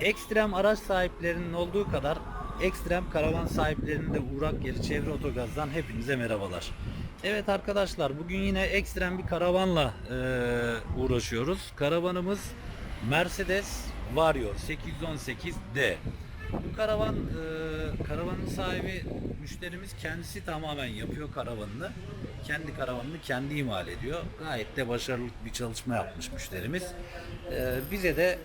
Ekstrem araç sahiplerinin olduğu kadar ekstrem karavan sahiplerinin de uğrak yeri Çevre Otogaz'dan hepinize merhabalar. Evet arkadaşlar bugün yine ekstrem bir karavanla e, uğraşıyoruz. Karavanımız Mercedes Vario 818D. Bu karavan e, karavanın sahibi müşterimiz kendisi tamamen yapıyor karavanını. Kendi karavanını kendi imal ediyor. Gayet de başarılı bir çalışma yapmış müşterimiz. E, bize de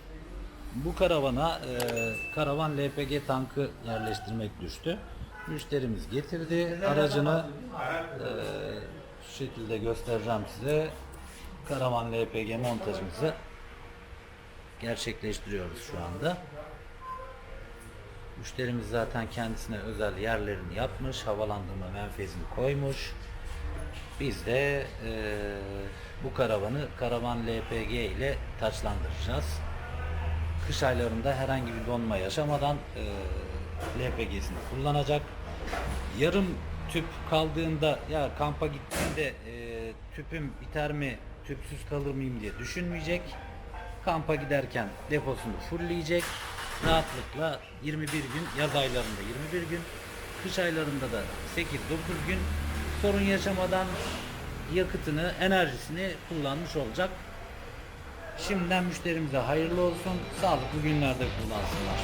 bu karavana e, karavan LPG tankı yerleştirmek düştü. Müşterimiz getirdi aracını e, şu şekilde göstereceğim size. Karavan LPG montajımızı gerçekleştiriyoruz şu anda. Müşterimiz zaten kendisine özel yerlerini yapmış, havalandırma menfezini koymuş. Biz de e, bu karavanı karavan LPG ile taçlandıracağız kış aylarında herhangi bir donma yaşamadan e, LPG'sini kullanacak. Yarım tüp kaldığında ya kampa gittiğinde e, tüpüm biter mi, tüpsüz kalır mıyım diye düşünmeyecek. Kampa giderken deposunu fullleyecek. Rahatlıkla 21 gün, yaz aylarında 21 gün, kış aylarında da 8-9 gün sorun yaşamadan yakıtını, enerjisini kullanmış olacak. Şimdiden müşterimize hayırlı olsun. Sağlıklı günlerde kullansınlar.